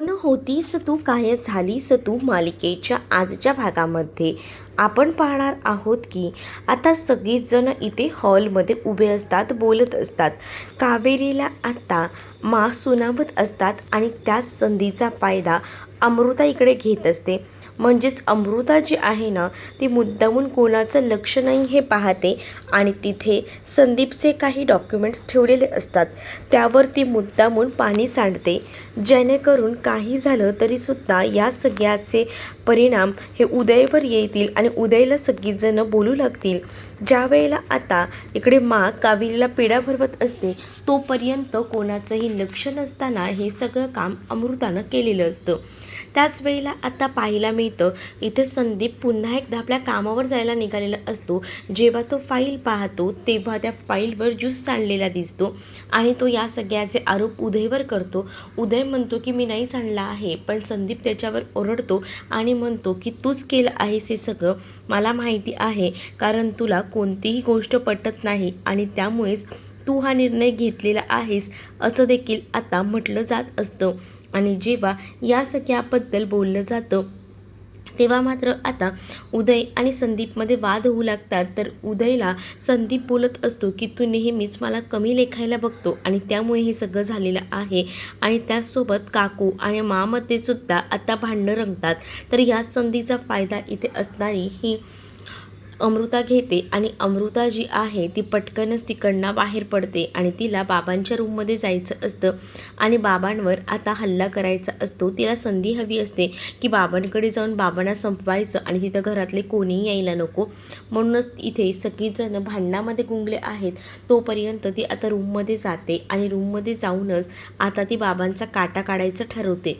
न होतीस तू काय झालीस तू मालिकेच्या आजच्या भागामध्ये. आपण पाहणार आहोत की आता सगळीच इथे हॉलमध्ये उभे असतात बोलत असतात. कावेरीला आता मा सुनावत असतात आणि त्याच संधीचा फायदा अमृता इकडे घेत असते. म्हणजेच अमृता जी आहे ना ती मुद्दामून कोणाचं लक्ष नाही हे पाहते. आणि तिथे संदीपचे काही डॉक्युमेंट्स ठेवलेले असतात. त्यावर ती मुद्दामून पाणी सांडते. जेणेकरून काही झालं तरीसुद्धा या सगळ्याचे परिणाम हे उदयवर येतील आणि उदयला सगळीजणं बोलू लागतील. ज्या वेळेला आता इकडे माग कावेरीला पिढा भरवत असते तोपर्यंत कोणाचंही लक्ष नसताना हे सगळं काम अमृतानं केलेलं असतं. त्याच वेळेला आता पाहायला मिळतं इथे संदीप पुन्हा एकदा आपल्या कामावर जायला निघालेला असतो. जेव्हा तो फाईल पाहतो तेव्हा त्या फाईलवर ज्यूस सांडलेला दिसतो. आणि तो या सगळ्याचे आरोप उदयवर करतो. उदय म्हणतो की मी नाही सांडला आहे. पण संदीप त्याच्यावर ओरडतो आणि म्हणतो की तूच केलं आहेस हे सगळं मला माहिती आहे. कारण तुला कोणतीही गोष्ट पटत नाही आणि त्यामुळेच तू हा निर्णय घेतलेला आहेस असं देखील आता म्हटलं जात असतं. आणि जेव्हा या सगळ्याबद्दल बोललं जातं तेव्हा मात्र आता उदय आणि संदीपमध्ये वाद होऊ लागतात. तर उदयला संदीप बोलत असतो की तू नेहमीच मला कमी लेखायला बघतो आणि त्यामुळे हे सगळं झालेलं आहे आणि त्याचसोबत काकू आणि मामध्ये सुद्धा आता भांडणं रंगतात. तर या संधीचा फायदा इथे असणारी ही अमृता घेते आणि अमृता जी आहे ती पटकनच तिकडनं बाहेर पडते आणि तिला बाबांच्या रूममध्ये जायचं असतं आणि बाबांवर आता हल्ला करायचा असतो. तिला संधी हवी असते की बाबांकडे जाऊन बाबांना संपवायचं आणि तिथं घरातले कोणीही यायला नको. म्हणूनच इथे सगळीजणं भांडणामध्ये गुंगले आहेत. तोपर्यंत ती आता रूममध्ये जाते आणि रूममध्ये जाऊनच आता ती बाबांचा काटा काढायचं ठरवते.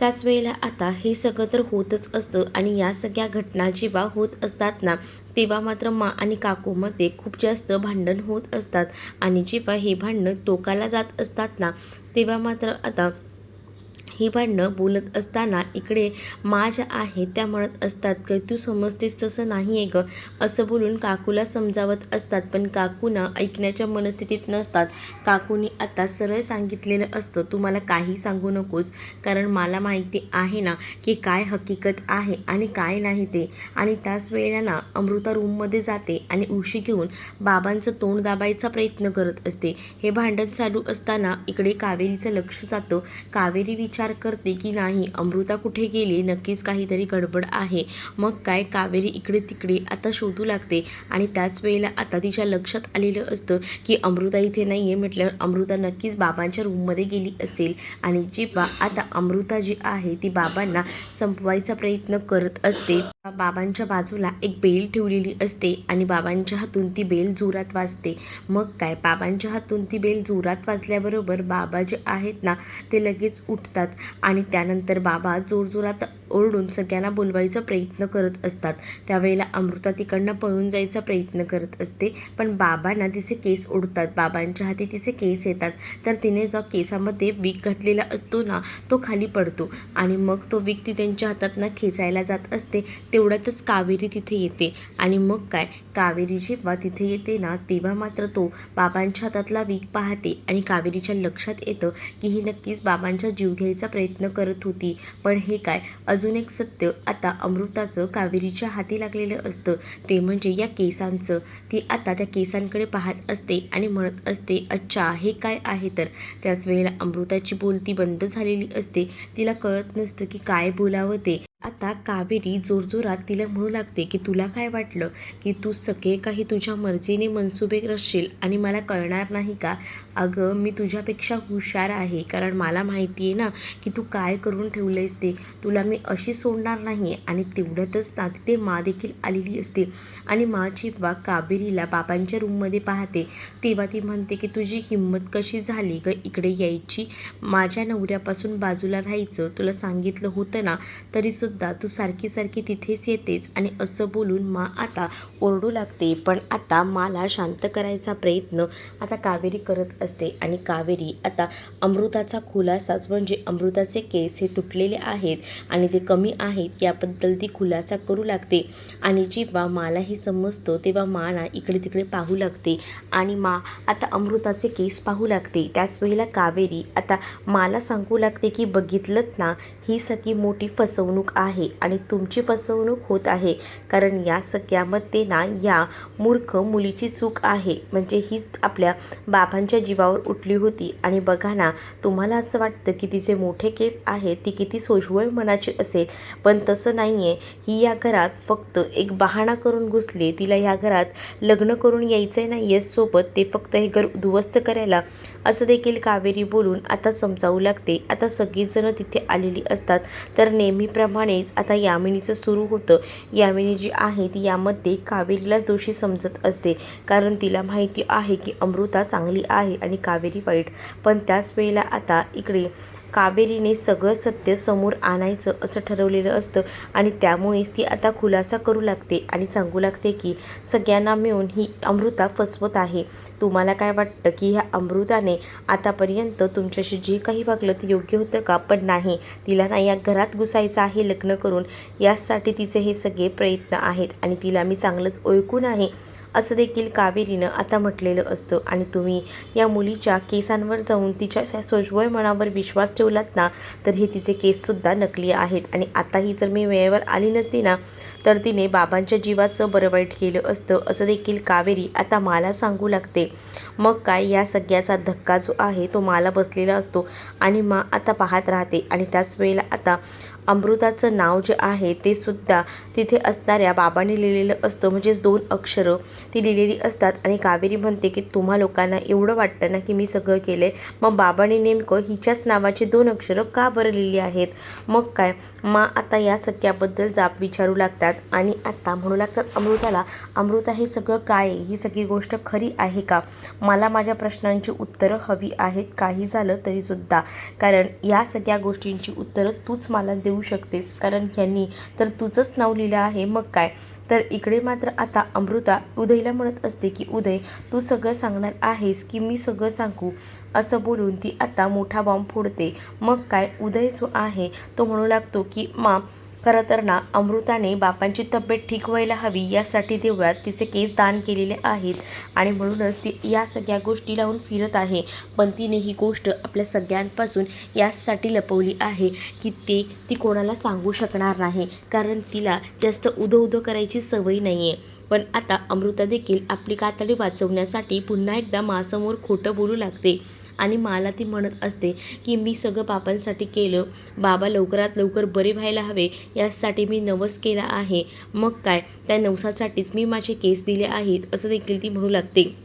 त्याच वेळेला आता हे सगळं तर होतच असतं आणि या सगळ्या घटना जेव्हा होत असतात ना तेव्हा मात्र मा आणि काकूमध्ये खूप जास्त भांडण होत असतात. आणि जेव्हा हे भांडणं टोकाला जात असतात ना तेव्हा मात्र आता ही भांडणं बोलत असताना इकडे माझ्या आहे त्या म्हणत असतात की तू समजतेस तसं नाही आहे गं. असं बोलून काकूला समजावत असतात पण काकूना ऐकण्याच्या मनस्थितीत नसतात. काकूनी आता सरळ सांगितलेलं असतं तू मला काही सांगू नकोस कारण मला माहिती आहे ना की काय हकीकत आहे आणि काय नाही ते. आणि त्याच वेळेला ना अमृता रूममध्ये जाते आणि उशी घेऊन बाबांचं तोंड दाबायचा प्रयत्न करत असते. हे भांडण चालू असताना इकडे कावेरीचं लक्ष जातं. कावेरी विचार करते की नाही अमृता कुठे गेली? नक्कीच काहीतरी गडबड आहे. मग काय? कावेरी इकडे तिकडे आता शोधू लागते. आणि त्याच वेळेला आता तिच्या लक्षात आलेलं असतं की अमृता इथे नाही आहे म्हटल्यावर अमृता नक्कीच बाबांच्या रूममध्ये गेली असेल. आणि जेव्हा आता अमृता जी आहे ती बाबांना संपवायचा प्रयत्न करत असते बाबांच्या बाजूला एक बेल ठेवलेली असते आणि बाबांच्या हातून ती बेल जोरात वाजते. मग काय? बाबांच्या हातून ती बेल जोरात वाजल्याबरोबर बाबा जे आहेत ना ते लगेच उठतात. आणि त्यानंतर बाबा जोरजोरात ओरडून सगळ्यांना बोलवायचा प्रयत्न करत असतात. त्यावेळेला अमृता तिकडनं पळून जायचा प्रयत्न करत असते. पण बाबांना तिचे केस ओढतात. बाबांच्या हाती तिचे केस येतात. तर तिने जो केसामध्ये विक घातलेला असतो ना तो खाली पडतो. आणि मग तो विक ती त्यांच्या हातातनं खेचायला जात असते. तेवढ्यातच कावेरी तिथे येते. आणि मग काय? कावेरी जेव्हा तिथे येते ना तेव्हा मात्र तो बाबांच्या हातातला वीक पाहते. आणि कावेरीच्या लक्षात येतं की ही नक्कीच बाबांचा जीव घ्यायचा प्रयत्न करत होती. पण हे काय? अजून अजून एक सत्य आता अमृताचं कावेरीच्या हाती लागलेलं असतं. ते म्हणजे या केसांचं. ती आता त्या केसांकडे पाहत असते आणि म्हणत असते अच्छा हे काय आहे तर? त्याच वेळेला अमृताची बोलती बंद झालेली असते. तिला कळत नसतं की काय बोलावं ते. आता कावेरी जोरजोरात तिला म्हणू लागते की तुला काय वाटलं? की तू सगळे काही तुझ्या मर्जीने मनसुबे रचशील आणि मला कळणार नाही का? अगं मी तुझ्यापेक्षा हुशार आहे कारण मला माहिती आहे ना की तू काय करून ठेवलं आहेस ते. तुला मी अशी सोडणार नाही आणि तेवढ्यातच ना तिथे मा देखील आलेली असते आणि मा बा कावेरीला बाबांच्या रूममध्ये पाहते. तेव्हा ती म्हणते की तुझी हिंमत कशी झाली ग इकडे यायची? माझ्या नवऱ्यापासून बाजूला राहायचं. तुला सांगितलं होतं ना तरीसुद्धा तू सारखी सारखी तिथेच येतेस आणि असं बोलून मा आता ओरडू लागते. पण आता माला शांत करायचा प्रयत्न आता कावेरी करत असते. आणि कावेरी आता अमृताचा खुलासाच म्हणजे अमृताचे केस हे तुटलेले आहेत आणि ते कमी आहेत याबद्दल ती खुलासा करू लागते. आणि जेव्हा माला हे समजतो तेव्हा मा ना इकडे तिकडे पाहू लागते आणि मा आता अमृताचे केस पाहू लागते. त्याच वेळेला कावेरी आता माला सांगू लागते की बघितलंत ना ही सगळी मोठी फसवणूक आहे आणि तुमची फसवणूक होत आहे. कारण या सगळ्यामध्ये ना या मूर्ख मुलीची चूक आहे. म्हणजे हीच आपल्या बाबांच्या जीवावर उठली होती. आणि बघा ना तुम्हाला असं वाटतं की तिचे मोठे केस आहेत ती किती सोजवळ मनाची असेल. पण तसं नाही आहे ही या घरात फक्त एक बहाणा करून घुसली. तिला या घरात लग्न करून यायचं नाही आहे सोबत. ते फक्त हे घर उद्ध्वस्त करायला. असं देखील कावेरी बोलून आता समजावू लागते. आता सगळीजणं तिथे आलेली असतात. तर नेहमीप्रमाणेच आता यामिनीचं सुरू होतं. यामिनी जी आहे ती यामध्ये कावेरीलाच दोषी समजत असते. कारण तिला माहिती आहे की अमृता चांगली आहे आणि कावेरी वाईट. पण त्याच वेळेला आता इकडे कावेरीने सगळं सत्य समोर आणायचं असं ठरवलेलं असतं आणि त्यामुळेच ती आता खुलासा करू लागते आणि सांगू लागते की सगळ्यांना मिळून ही अमृता फसवत आहे. तुम्हाला काय वाटतं की ह्या अमृताने आतापर्यंत तुमच्याशी जे काही वागलं ते योग्य होतं का? पण नाही तिला ना या घरात घुसायचं आहे लग्न करून. यासाठी तिचे हे सगळे प्रयत्न आहेत आणि तिला मी चांगलंच ओळखून आहे. असं देखील कावेरीनं आता म्हटलेलं असतं. आणि तुम्ही या मुलीच्या केसांवर जाऊन तिच्या सोज्वळ मनावर विश्वास ठेवलात ना तर हे तिचे केससुद्धा नकली आहेत. आणि आताही जर मी वेळेवर आली नसती ना तर तिने बाबांच्या जीवाचं बरं वाईट केलं असतं असं देखील कावेरी आता मला सांगू लागते. मग काय या सगळ्याचा धक्का जो आहे तो मला बसलेला असतो आणि मा आता पाहत राहते. आणि त्याच वेळेला आता अमृताचं नाव जे आहे ते सुद्धा तिथे असणाऱ्या बाबांनी लिहिलेलं असतं. म्हणजेच दोन अक्षरं ती लिहिलेली असतात. आणि कावेरी म्हणते की तुम्हा लोकांना एवढं वाटतं ना की मी सगळं केलं आहे मग बाबाने नेमकं हिच्याच नावाची दोन अक्षरं का बरं लिहिली आहेत? मग काय? मा आता या सगळ्याबद्दल जाब विचारू लागतात. आणि आता म्हणू लागतात अमृताला अमृता हे सगळं काय आहे? ही सगळी गोष्ट खरी आहे का? मला माझ्या प्रश्नांची उत्तरं हवी आहेत. काही झालं तरीसुद्धा कारण या सगळ्या गोष्टींची उत्तरं तूच मला देऊ शकतेस. कारण ह्यांनी तर तुझंच नाव लिहिलं आहे मग काय? तर इकडे मात्र आता अमृता उदयला म्हणत असते की उदय तू सगळं सांगणार आहेस की मी सगळं सांगू. असं बोलून ती आता मोठा बॉम्ब फोडते. मग काय? उदय जो आहे तो म्हणू लागतो की मा खरं तर ना अमृताने बापांची तब्येत ठीक व्हायला हवी यासाठी देवळात तिचे केस दान केलेले आहेत आणि म्हणूनच ती या सगळ्या गोष्टी लावून फिरत आहे. पण तिने ही गोष्ट आपल्या सगळ्यांपासून यासाठी लपवली आहे की ते ती कोणाला सांगू शकणार नाही कारण तिला जास्त उदो उदो करायची सवय नाही आहे पण आता अमृता देखील आपली कातडी वाचवण्यासाठी पुन्हा एकदा मासमोर खोटं बोलू लागते. आणि मला ती म्हणत असते की मी सगळं बाबांसाठी केलं. बाबा लवकरात लवकर बरे व्हायला हवे यासाठी मी नवस केला आहे. मग काय? त्या नवसासाठीच मी माझे केस दिले आहेत असं देखील ती म्हणू लागते.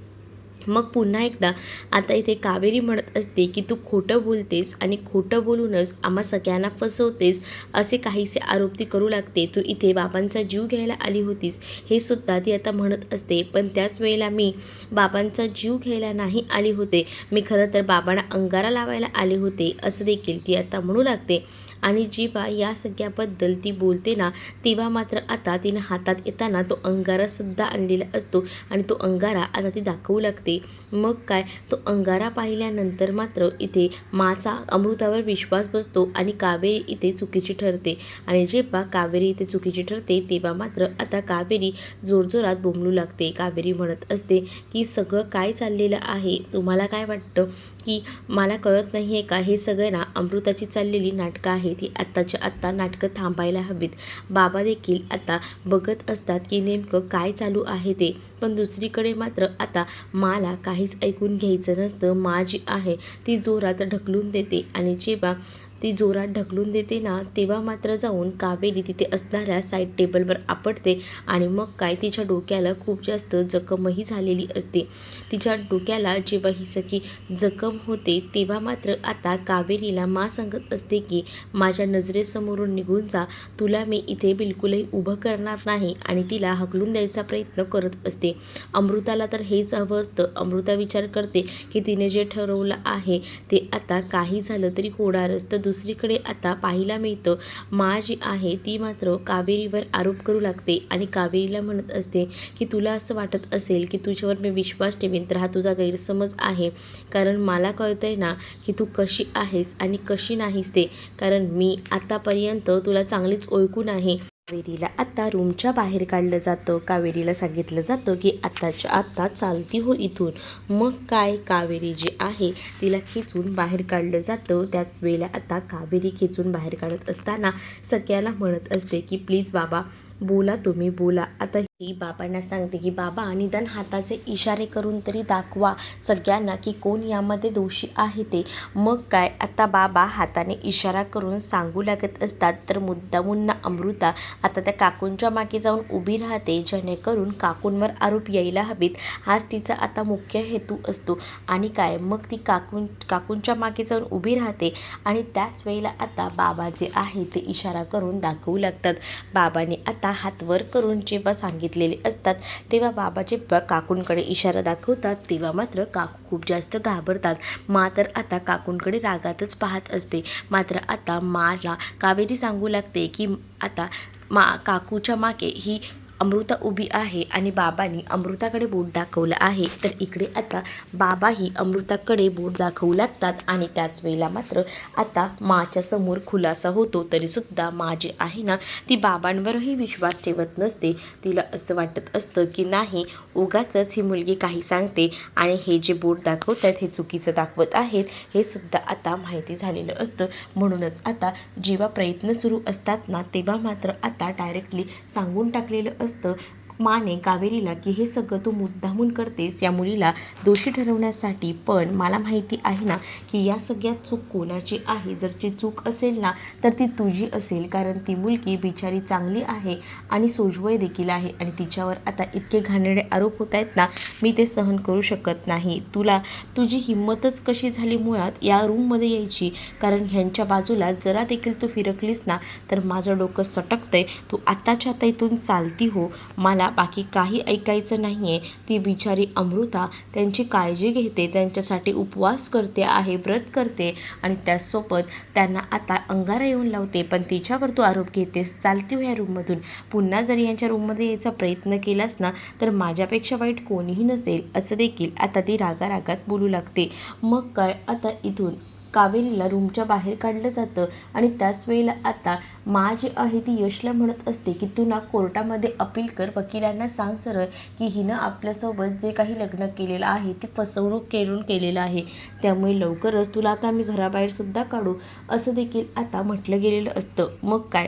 मग पुन्हा एकदा आता इथे कावेरी म्हणत असते की तू खोटं बोलतेस आणि खोटं बोलूनच आम्हा सगळ्यांना फसवतेस असे काहीसे आरोप ती करू लागते. तू इथे बाबांचा जीव घ्यायला आली होतीस हे सुद्धा ती आता म्हणत असते. पण त्याच वेळेला मी बाबांचा जीव घ्यायला नाही आली होते. मी खरं तर बाबांना अंगारा लावायला आले होते असं देखील ती आता म्हणू लागते. आणि जेव्हा या सगळ्याबद्दल ती बोलते ना तेव्हा मात्र आता तिनं हातात येताना तो अंगारासुद्धा आणलेला असतो आणि तो अंगारा आता ती दाखवू लागते. मग काय? तो अंगारा पाहिल्यानंतर मात्र इथे माचा अमृतावर विश्वास बसतो आणि कावेरी इथे चुकीची ठरते. आणि जेव्हा कावेरी इथे चुकीची ठरते तेव्हा मात्र आता कावेरी जोरजोरात बोंबलू लागते. कावेरी म्हणत असते की सगळं काय चाललेलं आहे? तुम्हाला काय वाटतं की मला कळत नाही आहे का? हे सगळं ना अमृताची चाललेली नाटकं आहे आहे ती आत्ताच्या आत्ता नाटकं थांबायला हवीत. बाबा देखील आता बघत असतात की नेमकं काय चालू आहे ते. पण दुसरीकडे मात्र आता माला काहीच ऐकून घ्यायचं नसतं. मा जी आहे ती जोरात ढकलून देते आणि जेव्हा ती जोरात ढकलून देते ना तेव्हा मात्र जाऊन कावेरी तिथे असणाऱ्या साईड टेबलवर आपटते आणि मग काय तिच्या डोक्याला खूप जास्त जखमही झालेली असते. तिच्या डोक्याला जेव्हा ही सखी जखम होते तेव्हा मात्र आता कावेरीला मा सांगत असते की माझ्या नजरेसमोरून निघून जा तुला मी इथे बिलकुलही उभं करणार नाही. आणि तिला हकलून द्यायचा प्रयत्न करत असते. अमृताला तर हेच हवं असतं. अमृता विचार करते की तिने जे ठरवलं आहे ते आता काही झालं तरी होणारच. तर दुसरीकडे आता पाहायला मिळतं मा जी आहे ती मात्र कावेरीवर आरोप करू लागते आणि कावेरीला म्हणत असते की तुला असं वाटत असेल की तुझ्यावर मी विश्वास ठेवीन तर हा तुझा गैरसमज आहे. कारण मला कळतं आहे ना की तू कशी आहेस आणि कशी नाहीस ते. कारण मी आतापर्यंत तुला चांगलीच ओळखून आहे कावेरीला आत्ता रूमच्या बाहेर काढलं जातं. कावेरीला सांगितलं जातं की आत्ताच्या आत्ता चालती हो इथून. मग काय? कावेरी जी आहे तिला खेचून बाहेर काढलं जातं. त्याच वेळेला आता कावेरी खेचून बाहेर काढत असताना सगळ्याला म्हणत असते की प्लीज बाबा बोला तुम्ही बोला. आता ही बाबांना सांगते की बाबा निदान हाताचे इशारे करून तरी दाखवा सगळ्यांना की कोण यामध्ये दोषी आहे ते. मग काय? आता बाबा हाताने इशारा करून सांगू लागत असतात तर मुद्दामुन्ना अमृता आता त्या काकूंच्या मागे जाऊन उभी राहते जेणेकरून काकूंवर आरोप यायला हवेत. हाच तिचा आता मुख्य हेतू असतो. आणि काय? मग ती काकून काकूंच्या मागे जाऊन उभी राहते आणि त्याच वेळेला आता बाबा जे आहे ते इशारा करून दाखवू लागतात. बाबाने आता हात वर करून जेव्हा सांगितलेले असतात तेव्हा बाबा जेव्हा काकूंकडे इशारा दाखवतात तेव्हा मात्र काकू खूप जास्त घाबरतात. मा तर आता काकूंकडे रागातच पाहत असते. मात्र आता माला कावेरी सांगू लागते की आता मा काकूच्या मागे ही अमृता उभी आहे आणि बाबांनी अमृताकडे बोट दाखवलं आहे. तर इकडे आता बाबाही अमृताकडे बोट दाखवू लागतात आणि त्याच वेळेला मात्र आता माच्या समोर खुलासा होतो. तरीसुद्धा मा जी आहे ना ती बाबांवरही विश्वास ठेवत नसते. तिला असं वाटत असतं की नाही उगाचच ही मुलगी काही सांगते आणि हे जे बोट दाखवत आहेत हे चुकीचं दाखवत आहेत हे सुद्धा आता माहिती झालेलं असतं. म्हणूनच आता जेव्हा प्रयत्न सुरू असतात ना तेव्हा मात्र आता डायरेक्टली सांगून टाकलेलं असतं असतं. माने कावेरीला की हे सगळं तू मुद्दामून करतेस या मुलीला दोषी ठरवण्यासाठी. पण मला माहिती आहे ना की या सगळ्यात चूक कोणाची आहे? जर ती चूक असेल ना तर ती तुझी असेल कारण ती मुलगी बिचारी चांगली आहे आणि सोजवय देखील आहे आणि तिच्यावर आता इतके घाणेरडे आरोप होत आहेत ना मी ते सहन करू शकत नाही. तुला तुझी हिंमतच कशी झाली मुळात या रूममध्ये यायची? कारण ह्यांच्या बाजूला जरा देखील तू फिरकलीस ना तर माझं डोकं सटकतंय. तू आत्ताच्या आता इथून चालती हो. मला बाकी काही ऐकायचं नाही आहे ती बिचारी अमृता त्यांची काळजी घेते त्यांच्यासाठी उपवास करते आहे व्रत करते आणि त्याचसोबत त्यांना आता अंगारा येऊन लावते. पण तिच्यावर तू आरोप घेतेस. चालती ह्या रूममधून पुन्हा जर यांच्या रूममध्ये यायचा प्रयत्न केलास ना तर माझ्यापेक्षा वाईट कोणीही नसेल असं देखील आता ती रागारागात बोलू लागते. मग काय? आता इथून कावेरीला रूमच्या बाहेर काढलं जातं. आणि त्याच वेळेला आता मा जी आहे ती यशला म्हणत असते की तू ना कोर्टामध्ये अपील कर. वकिलांना सांग सरळ की हिनं आपल्यासोबत जे काही लग्न केलेलं आहे ते फसवणूक करून केलेलं आहे. त्यामुळे लवकरच तुला आता आम्ही घराबाहेरसुद्धा काढू. असं देखील आता म्हटलं गेलेलं असतं. मग काय?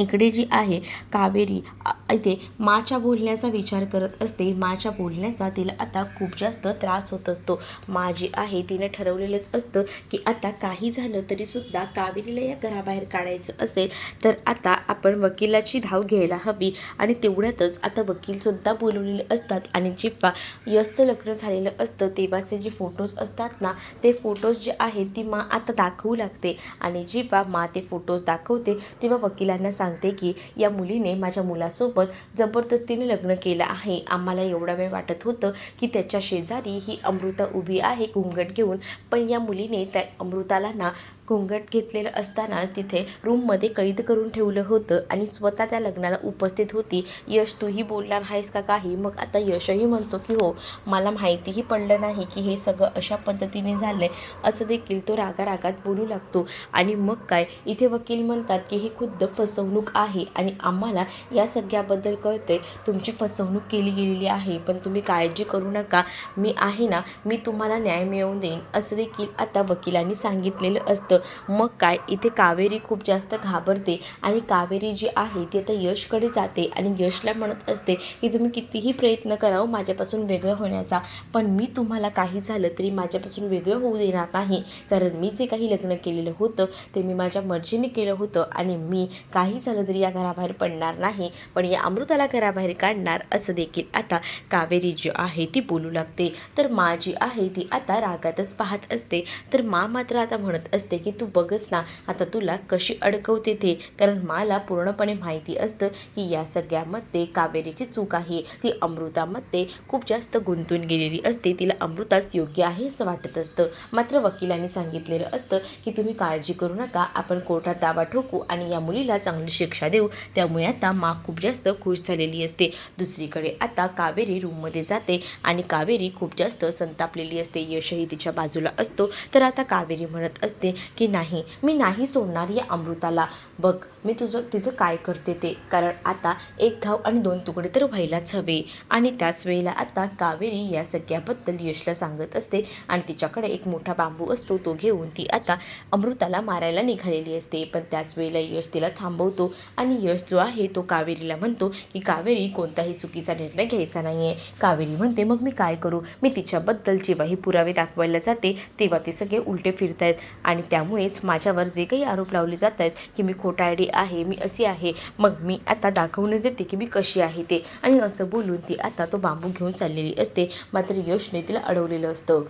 इकडे जी आहे कावेरी इथे माच्या बोलण्याचा विचार करत असते. माच्या बोलण्याचा तिला आता खूप जास्त त्रास होत असतो. मा जी आहे तिने ठरवलेलंच असतं की आता काही झालं तरीसुद्धा कावेरीला या घराबाहेर काढायचं असेल तर आता आपण वकिलाची धाव घ्यायला हवी. आणि तेवढ्यातच आता वकीलसुद्धा बोलवलेले असतात. आणि जेव्हा यशचं लग्न झालेलं असतं तेव्हाचे जे फोटोज असतात ना ते फोटोज जे आहेत ती मा आता दाखवू लागते. आणि जेव्हा मा ते फोटोज दाखवते तेव्हा वकिलांना सांगते की या मुलीने माझ्या मुलासोबत जबरदस्तीने लग्न केलं आहे. आम्हाला एवढा वेळ वाटत होतं की त्याच्या शेजारी ही अमृता उभी आहे घुंगट घेऊन. पण या मुलीने त्या अमृताला ना घुंगट घेतलेलं असतानाच तिथे रूममध्ये कैद करून ठेवलं होतं आणि स्वतः त्या लग्नाला उपस्थित होती. यश तूही बोलणार आहेस का काही? मग आता यशही म्हणतो की हो मला माहितीही पडलं नाही की हे सगळं अशा पद्धतीने झालं आहे असं देखील तो रागारागात बोलू लागतो. आणि मग काय? इथे वकील म्हणतात की ही खुद्द फसवणूक आहे आणि आम्हाला या सगळ्याबद्दल कळते तुमची फसवणूक केली गेलेली आहे पण तुम्ही काळजी करू नका. मी आहे ना मी तुम्हाला न्याय मिळवून देईन. असं देखील आता वकिलांनी सांगितलेलं असतं. मग काय? इथे कावेरी खूप जास्त घाबरते आणि कावेरी जी आहे ती आता यशकडे जाते आणि यशला म्हणत असते की तुम्ही कितीही प्रयत्न करावं माझ्यापासून वेगळं होण्याचा पण मी तुम्हाला काही झालं तरी माझ्यापासून वेगळं होऊ देणार नाही. कारण मी जे काही लग्न केलेलं होतं ते मी माझ्या मर्जीने केलं होतं आणि मी काही झालं तरी या घराबाहेर पडणार नाही. पण या अमृताला घराबाहेर काढणार असं देखील आता कावेरी जी आहे ती बोलू लागते. तर मा जी आहे ती आता रागातच पाहत असते. तर मा मात्र आता म्हणत असते की तू बघच ना आता तुला कशी अडकवते ते. कारण मला पूर्णपणे माहिती असतं की या सगळ्यामध्ये कावेरीची चूक आहे. ती अमृतामध्ये खूप जास्त गुंतून गेलेली असते. तिला अमृताच योग्य आहे असं वाटत असतं. मात्र वकिलांनी सांगितलेलं असतं की तुम्ही काळजी करू नका आपण कोर्टात दावा ठोकू आणि या मुलीला चांगली शिक्षा देऊ. त्यामुळे आता मा खूप जास्त खुश झालेली असते. दुसरीकडे आता कावेरी रूममध्ये जाते आणि कावेरी खूप जास्त संतापलेली असते. यशही तिच्या बाजूला असतो. तर आता कावेरी म्हणत असते की नाही मी नाही सोडणार या अमृताला. बघ मी तुझं तिचं काय करते ते? कारण आता एक घाव आणि दोन तुकडे तर व्हायलाच हवे. आणि त्याच वेळेला आता कावेरी या सगळ्याबद्दल यशला सांगत असते आणि तिच्याकडे एक मोठा बांबू असतो तो घेऊन ती आता अमृताला मारायला निघालेली असते. पण त्याच वेळेला यश तिला थांबवतो आणि यश जो आहे तो कावेरीला म्हणतो की कावेरी कोणताही चुकीचा निर्णय घ्यायचा नाही आहे कावेरी म्हणते मग मी काय करू? मी तिच्याबद्दल जेव्हाही पुरावे दाखवायला जाते तेव्हा ते सगळे उलटे फिरत आहेत आणि त्यामुळेच माझ्यावर जे काही आरोप लावले जात आहेत की मी खोटायडी आहे मी अशी आहे मग मी आता दाखवून देते की मी कशी आहे ते. आणि असं बोलून ती आता तो बांबू घेऊन चाललेली असते मात्र यशने तिला अडवलेलं असतं.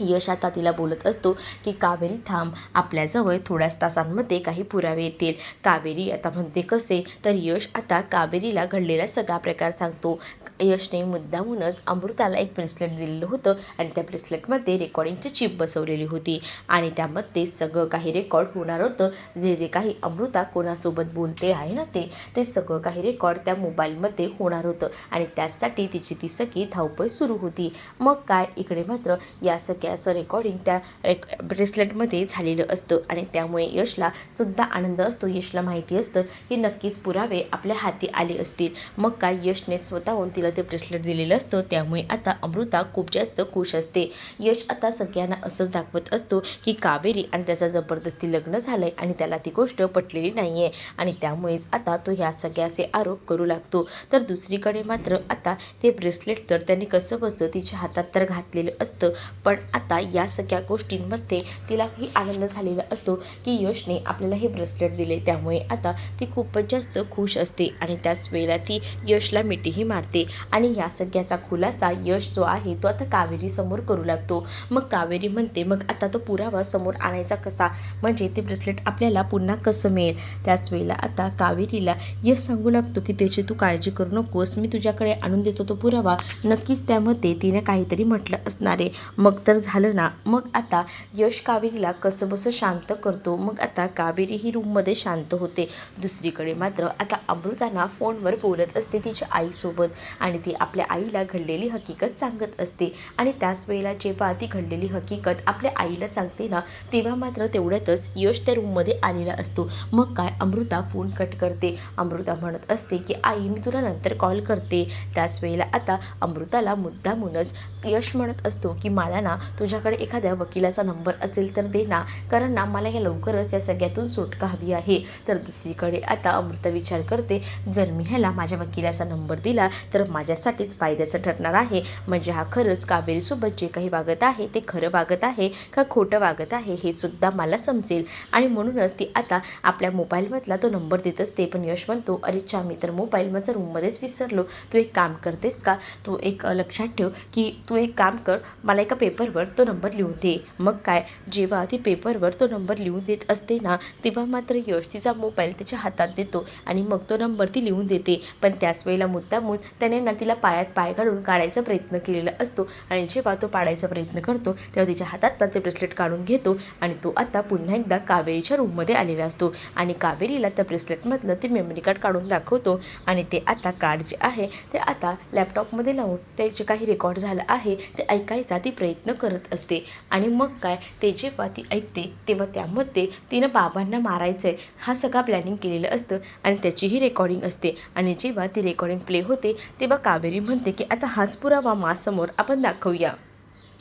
यश आता तिला बोलत असतो की कावेरी थांब आपल्याजवळ थोड्याच तासांमध्ये काही पुरावे येतील. कावेरी आता म्हणते कसे? तर यश आता कावेरीला घडलेला सगळा प्रकार सांगतो. यशने मुद्दामूनच अमृताला एक ब्रेसलेट दिलेलं होतं आणि त्या ब्रेसलेटमध्ये रेकॉर्डिंगची चिप बसवलेली होती. आणि त्यामध्ये सगळं काही रेकॉर्ड होणार होतं. जे जे काही अमृता कोणासोबत बोलते आहे ना ते ते सगळं काही रेकॉर्ड त्या मोबाईलमध्ये होणार होतं. आणि त्यासाठी तिची ती सगळी धावपळ सुरू होती. मग काय? इकडे मात्र या सगळ्याचं रेकॉर्डिंग त्या रेक ब्रेसलेटमध्ये झालेलं असतं. आणि त्यामुळे यशला सुद्धा आनंद असतो. यशला माहिती असतं की नक्कीच पुरावे आपल्या हाती आले असतील. मग काय? यशने स्वतःहून तिला ते ब्रेसलेट दिलेलं असतं. त्यामुळे आता अमृता खूप जास्त खुश असते. यश आता सगळ्यांना असंच दाखवत असतो की कावेरी आणि त्याचा जबरदस्ती लग्न झालं आहे आणि त्याला ती गोष्ट पटलेली नाही आहे आणि त्यामुळेच आता तो ह्या सगळ्याचे आरोप करू लागतो. तर दुसरीकडे मात्र आता ते ब्रेसलेट तर त्यांनी कसं बसतं तिच्या हातात तर घातलेलं असतं. पण आता या सगळ्या गोष्टींमध्ये तिलाही आनंद झालेला असतो की यशने आपल्याला हे ब्रेसलेट दिले. त्यामुळे आता ती खूपच जास्त खुश असते आणि त्याच वेळेला ती यशला मिठीही मारते. आणि या सगळ्याचा खुलासा यश जो आहे तो आता कावेरी समोर करू लागतो. मग कावेरी म्हणते मग आता तो पुरावा समोर आणायचा कसा? म्हणजे ते ब्रेसलेट आपल्याला पुन्हा कसं मिळेल? त्याच वेळेला आता कावेरीला यश सांगू लागतो की त्याची तू काळजी करू नकोस मी तुझ्याकडे आणून देतो तो पुरावा. नक्कीच त्यामध्ये तिने काहीतरी म्हटलं असणार आहे. मग तर झालं ना. मग आता यश कावेरीला कसं बसं शांत करतो. मग आता कावेरी ही रूममध्ये शांत होते. दुसरीकडे मात्र आता अमृताना फोनवर बोलत असते तिच्या आईसोबत. आणि ती आपल्या आईला घडलेली हकीकत सांगत असते. आणि त्याच वेळेला जेव्हा ती घडलेली हकीकत आपल्या आईला सांगते ना तेव्हा मात्र तेवढ्यातच यश त्या रूममध्ये आलेला असतो. मग काय? अमृता फोन कट करते. अमृता म्हणत असते की आई मी तुला नंतर कॉल करते. त्याच वेळेला आता अमृताला मुद्दामूनच यश म्हणत असतो की मला ना तुझ्याकडे एखाद्या वकिलाचा नंबर असेल तर दे ना. कारण ना मला या लवकरच या सगळ्यातून सुटका हवी आहे. तर दुसरीकडे आता अमृता विचार करते जर मी ह्याला माझ्या वकिलाचा नंबर दिला तर माझ्यासाठीच फायद्याचं ठरणार आहे. म्हणजे हा खरंच कावेरीसोबत जे काही वागत आहे ते खरं वागत आहे का खोटं वागत आहे हे सुद्धा मला समजेल. आणि म्हणूनच ती आता आपल्या मोबाईलमधला तो नंबर देत असते. पण यश म्हणतो अरे चा मी तर मोबाईल माझा रूममध्येच विसरलो. तू एक काम करतेस का? तू एक लक्षात ठेव की तू एक काम कर. मला एका पेपरवर तो नंबर लिहून दे. मग काय? जेव्हा ती पेपरवर तो नंबर लिहून देत असते ना तेव्हा मात्र यश तिचा मोबाईल त्याच्या हातात देतो. आणि मग तो नंबर ती लिहून देते. पण त्याच वेळेला मुद्दामून त्याने ना तिला पायात पाय घालून काढायचा प्रयत्न केलेला असतो. आणि जेव्हा तो पाडायचा प्रयत्न करतो तेव्हा तिच्या हातात ते ब्रेसलेट काढून घेतो आणि तो आता पुन्हा एकदा कावेरीच्या रूममध्ये आलेला असतो. आणि कावेरीला त्या ब्रेसलेटमधलं ते मेमरी कार्ड काढून दाखवतो. आणि ते आता कार्ड जे आहे ते आता लॅपटॉपमध्ये लावून ते जे काही रेकॉर्ड झालं आहे ते ऐकायचा ती प्रयत्न करत असते. आणि मग काय ते जेव्हा ती ऐकते तेव्हा त्यामध्ये तिनं बाबांना मारायचं आहे हा सगळा प्लॅनिंग केलेलं असतं आणि त्याचीही रेकॉर्डिंग असते. आणि जेव्हा ती रेकॉर्डिंग प्ले होते ते तेव्हा कावेरी म्हणते की आता हाच पुरावा मासमोर आपण दाखवूया.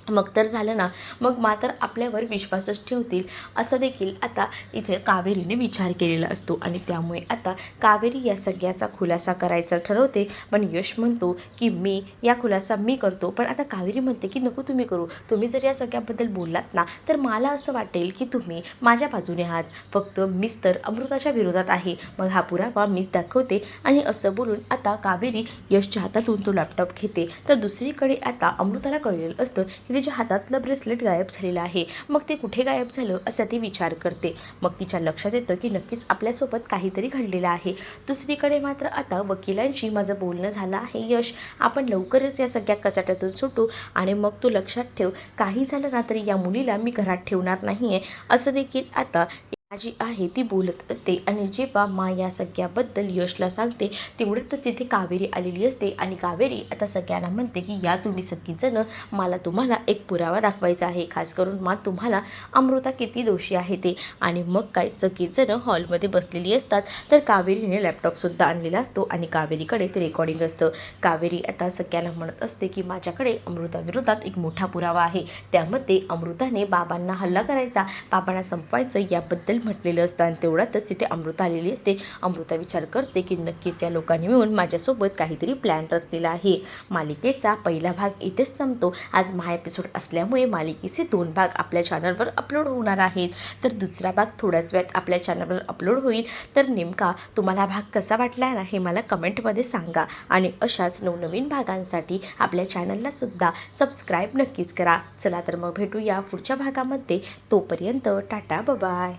मग तर झालं ना मग मात्र आपल्यावर विश्वासच ठेवतील असं देखील आता इथे कावेरीने विचार केलेला असतो. आणि त्यामुळे आता कावेरी या सगळ्याचा खुलासा करायचा ठरवते. पण यश म्हणतो की मी या खुलासा मी करतो. पण आता कावेरी म्हणते की नको तुम्ही करू. तुम्ही जर या सगळ्याबद्दल बोललात ना तर मला असं वाटेल की तुम्ही माझ्या बाजूने आहात. फक्त मीच तर अमृताच्या विरोधात आहे. मग हा पुरावा मीच दाखवते. आणि असं बोलून आता कावेरी यशच्या हातातून तो लॅपटॉप घेते. तर दुसरीकडे आता अमृताला कळलेलं असतं की तिच्या हातातलं ब्रेसलेट गायब झालेलं आहे मग ते कुठे गायब झालं असा ती विचार करते. मग तिच्या लक्षात येतं की नक्कीच आपल्यासोबत काहीतरी घडलेलं आहे. दुसरीकडे मात्र आता वकिलांशी माझं बोलणं झालं आहे यश. आपण लवकरच या सगळ्या कचाट्यातून सुटू आणि मग तू लक्षात ठेव काही झालं ना तरी या मुलीला मी घरात ठेवणार नाही आहे असं देखील आता माझी आहे ती बोलत असते आणि जेव्हा मा या सगळ्याबद्दल यशला सांगते तेवढं तर तिथे कावेरी आलेली असते आणि कावेरी आता सगळ्यांना म्हणते की या तुम्ही सगळीजणं मला तुम्हाला एक पुरावा दाखवायचा आहे. खास करून मा तुम्हाला अमृता किती दोषी आहे ते. आणि मग काय सगळीजणं हॉलमध्ये बसलेली असतात तर कावेरीने लॅपटॉपसुद्धा आणलेला असतो आणि कावेरीकडे ते रेकॉर्डिंग असतं. कावेरी आता सगळ्यांना म्हणत असते की माझ्याकडे अमृताविरोधात एक मोठा पुरावा आहे. त्यामध्ये अमृताने बाबांना हल्ला करायचा बाबांना संपवायचं याबद्दल म्हटलेलं असतं आणि तेवढ्यातच तिथे अमृता आलेली असते. अमृता विचार करते की नक्कीच या लोकांनी मिळून माझ्यासोबत काहीतरी प्लॅन रचलेला आहे. मालिकेचा पहिला भाग इथेच संपतो. आज महा एपिसोड असल्यामुळे मालिकेचे दोन भाग आपल्या चॅनलवर अपलोड होणार आहेत. तर दुसरा भाग थोड्याच वेळात आपल्या चॅनलवर अपलोड होईल. तर नेमका तुम्हाला भाग कसा वाटला ना हे मला कमेंटमध्ये सांगा. आणि अशाच नवनवीन भागांसाठी आपल्या चॅनलला सुद्धा सबस्क्राईब नक्कीच करा. चला तर मग भेटूया पुढच्या भागामध्ये. तोपर्यंत टाटा बबाय